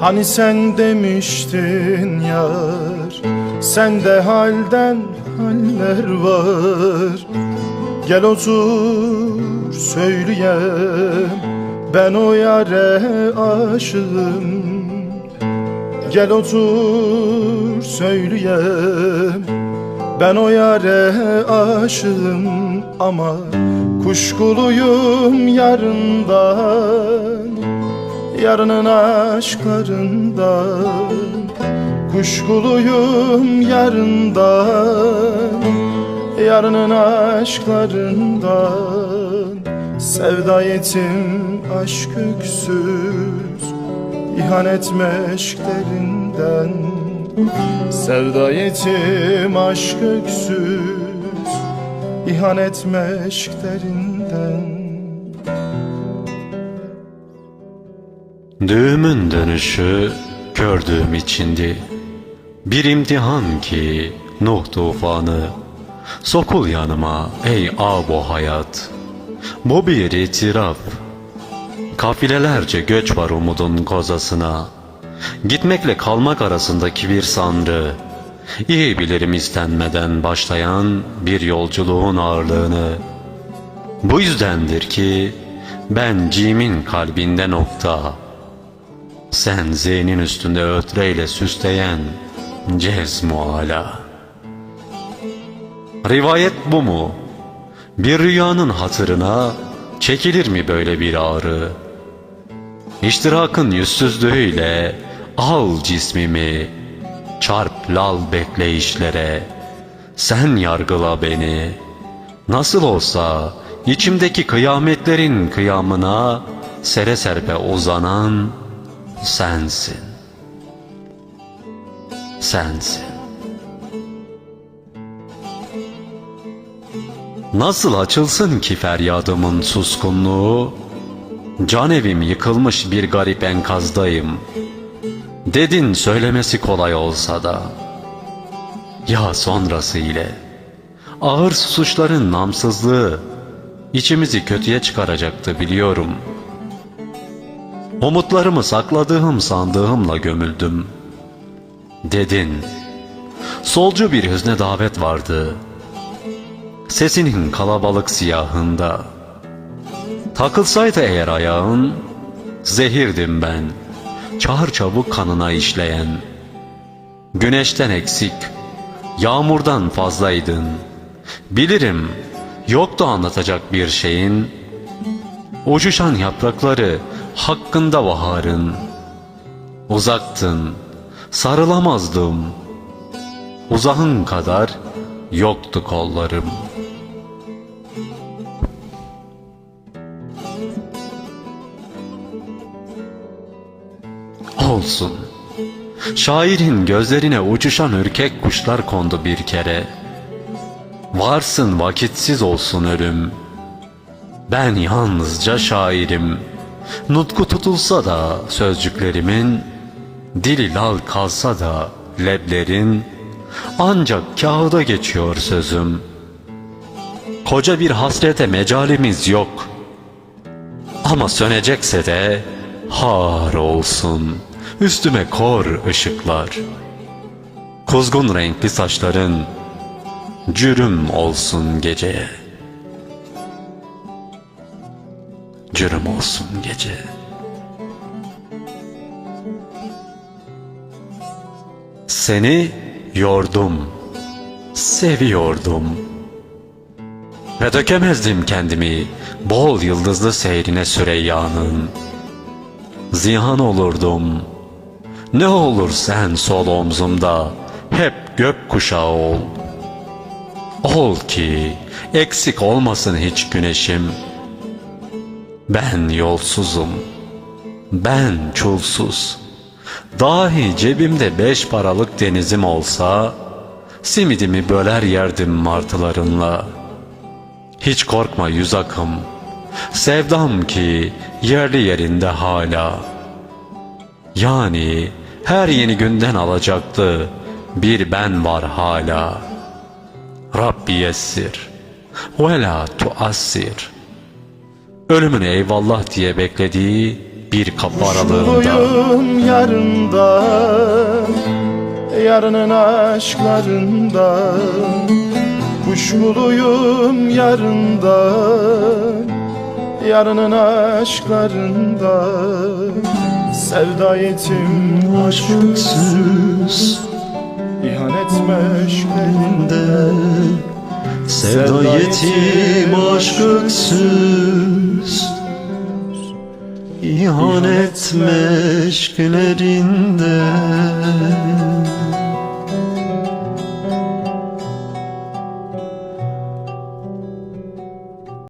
Hani sen demiştin yar Sende halden haller var. Gel otur söyleyem Ben o yare aşığım. Gel otur söyleyem Ben o yare aşığım. Ama Kuşkuluyum yarından Yarının aşklarından Kuşkuluyum yarından Yarının aşklarından Sevda yetim aşk öksüz İhanet meşklerinden Sevda yetim aşk öksüz İhanet meşklerinden Düğümün dönüşü gördüğüm içindi. Bir imtihan ki Nuh tufanı. Sokul yanıma ey abo hayat. Bu bir itiraf. Kafilelerce göç var umudun kozasına. Gitmekle kalmak arasındaki bir sanrı. İyi bilirim istenmeden başlayan bir yolculuğun ağırlığını. Bu yüzdendir ki ben cimin kalbinde nokta. Sen zeynin üstünde ötreyle süsleyen cezmu ala. Rivayet bu mu? Bir rüyanın hatırına çekilir mi böyle bir ağrı? İştirakın yüzsüzlüğüyle al cismimi, çarp lal bekleyişlere. Sen yargıla beni. Nasıl olsa içimdeki kıyametlerin kıyamına sere serpe uzanan sensin. Sensin. Nasıl açılsın ki feryadımın suskunluğu? Can evim yıkılmış bir garip enkazdayım. Dedin söylemesi kolay olsa da. Ya sonrası ile. Ağır suçların namsızlığı içimizi kötüye çıkaracaktı biliyorum. Umutlarımı sakladığım sandığımla gömüldüm. Dedin. Solcu bir hüzne davet vardı. Sesinin kalabalık siyahında. Takılsaydı eğer ayağın, zehirdim ben. Çağır çabuk kanına işleyen. Güneşten eksik, yağmurdan fazlaydın. Bilirim, yoktu anlatacak bir şeyin. Uçuşan yaprakları hakkında baharın. Uzaktın, sarılamazdım. Uzağın kadar yoktu kollarım. Olsun. Şairin gözlerine uçuşan ürkek kuşlar kondu bir kere. Varsın vakitsiz olsun ölüm. Ben yalnızca şairim. Nutku tutulsa da sözcüklerimin, dili lal kalsa da leblerin, ancak kağıda geçiyor sözüm. Koca bir hasrete mecalimiz yok. Ama sönecekse de har olsun. Üstüme kor ışıklar. Kuzgun renkli saçların cürüm olsun geceye. Cürüm olsun gece. Seni yordum, seviyordum. Ve dökemezdim kendimi bol yıldızlı seyrine Süreyya'nın. Zihan olurdum. Ne olur sen sol omzumda hep gök kuşağı ol. Ol ki eksik olmasın hiç güneşim. Ben yolsuzum. Ben çulsuz. Dahi cebimde beş paralık denizim olsa, simidimi böler yerdim martılarınla. Hiç korkma yüz akım, sevdam ki yerli yerinde hala. Yani her yeni günden alacaktı bir ben var hala. Rabbi yessir ve la tuassir. Ölümün eyvallah diye beklediği bir kapı aralığında. Yarında Yarının aşklarında. Kuşkuluyum yarında Yarının aşklarında. Sevda yetim aşk öksüz İhanet meşklerinde Sevda yetim aşk öksüz İhanet meşklerinde